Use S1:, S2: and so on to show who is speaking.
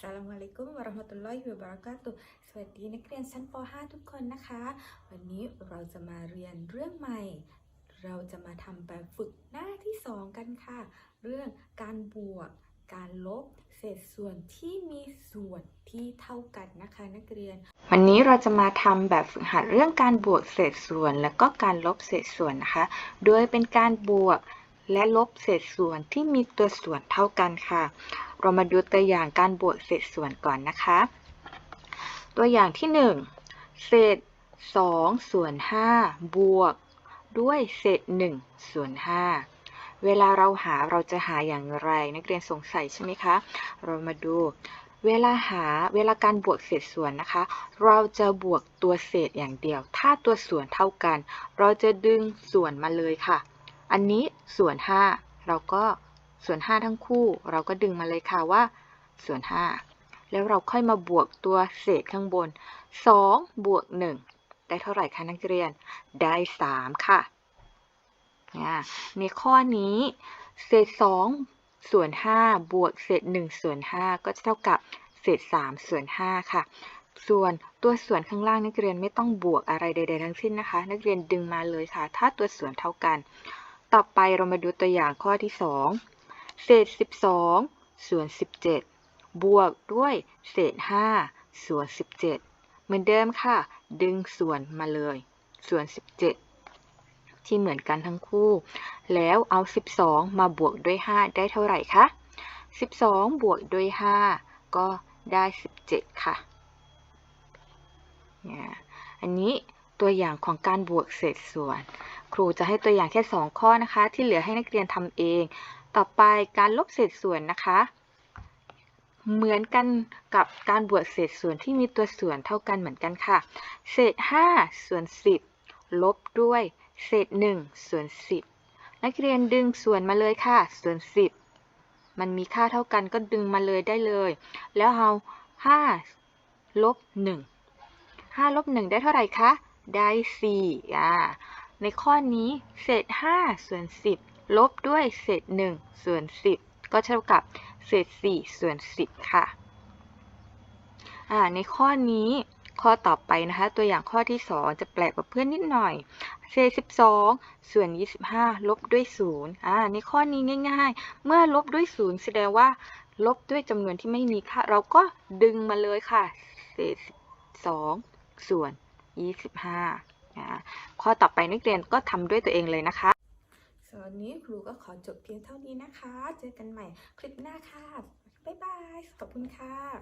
S1: สลามอะลัยกุมวะเราะห์มะตุลลอฮิวะบะเราะกาตุสวัสดีนักเรียนชั้นป .5 ทุกคนนะคะ วันนี้เราจะมาเรียนเรื่องใหม่ เราจะมาทำแบบฝึกหน้าที่ 2 กันค่ะ เรื่องการบวก การลบ เศษส่วนที่มีส่วนที่เท่ากันนะคะนักเรียน
S2: วันนี้เราจะมาทำแบบฝึกหัดเรื่องการบวกเศษส่วน และก็การลบเศษส่วนนะคะ โดยเป็นการบวกและลบเศษส่วนที่มีตัวส่วนเท่ากันค่ะ เรามาดูตัวอย่างการบวกเศษส่วนก่อนนะคะ ตัวอย่างที่ 1 เศษ2ส่วน5บวก ด้วยเศษ1ส่วน5เวลาเราหาเราจะหาอย่างไรนักเรียนสงสัยใช่ไหมคะ เรามาดูเวลาหาเวลาการบวกเศษส่วนนะคะ เราจะบวกตัวเศษอย่างเดียว ถ้าตัวส่วนเท่ากัน เราจะดึงส่วนมาเลยค่ะ อันนี้ส่วน 5 เราก็ ส่วน 5 ทั้งคู่ เราก็ดึงมาเลยค่ะว่า ส่วน 5 แล้วเราค่อยมาบวกตัวเศษข้างบน 2 บวก 1 ได้เท่าไหร่คะนักเรียน ได้ 3 ค่ะอ่าในข้อนี้ เศษ 2 ส่วน 5 บวกเศษ 1 ส่วน 5 ก็จะเท่ากับเศษ 3 ส่วน 5 ค่ะ ส่วนตัวส่วนข้างล่างนักเรียนไม่ต้องบวกอะไรใด ๆ ทั้งสิ้นนะคะ นักเรียนดึงมาเลยค่ะ ถ้าตัวส่วนเท่ากัน ต่อไปเรามาดูตัวอย่างข้อที่ 2 เศษ 12 ส่วน 17 บวกด้วยเศษ 5 ส่วน 17 เหมือนเดิมค่ะ ดึงส่วนมาเลย ส่วน 17 ที่เหมือนกันทั้งคู่ แล้วเอา 12 มาบวกด้วย 5 ได้เท่าไหร่คะ 12 บวกด้วย 5 ก็ได้ 17 ค่ะเนี่ยอันนี้ตัวอย่างของการบวกเศษส่วน ครูจะให้ตัวอย่างแค่ 2 ข้อนะคะ ที่เหลือให้นักเรียนทำเอง ต่อไปการลบเศษส่วนนะคะ เหมือนกันกับการบวกเศษส่วนที่มีตัวส่วนเท่ากันเหมือนกันค่ะ เศษ 5 ส่วน 10 ลบด้วย เศษ 1 ส่วน 10 นักเรียนดึงส่วนมาเลยค่ะ ส่วน 10 มันมีค่าเท่ากันก็ดึงมาเลยได้เลย แล้วเอา5ลบ1 5ลบ1ได้เท่าไหร่คะ ได้4อ่าในข้อนี้เศษ 5 ส่วน 10 ลบด้วยเศษ1ส่วน10 ก็เท่ากับเศษ4ส่วน10 ค่ะในข้อนี้ข้อต่อไปนะคะ ตัวอย่างข้อที่ 2 จะแปลกกว่าเพื่อนนิดหน่อยเศษ12 ส่วน 25 ลบด้วย0อ่าในข้อนี้ง่าย ๆ เมื่อลบด้วย 0 แสดงว่า ลบด้วยจำนวนที่ไม่มีค่า เราก็ดึงมาเลยค่ะ เศษ12ส่วน 25อ่าข้อต่อไปนักเรียนก็ทำด้วยตัวเองเลยนะคะ
S1: สำหรับวันนี้ครูก็ขอจบเพียงเท่านี้นะคะ เจอกันใหม่คลิปหน้าค่ะ บ๊ายบาย ขอบคุณค่ะ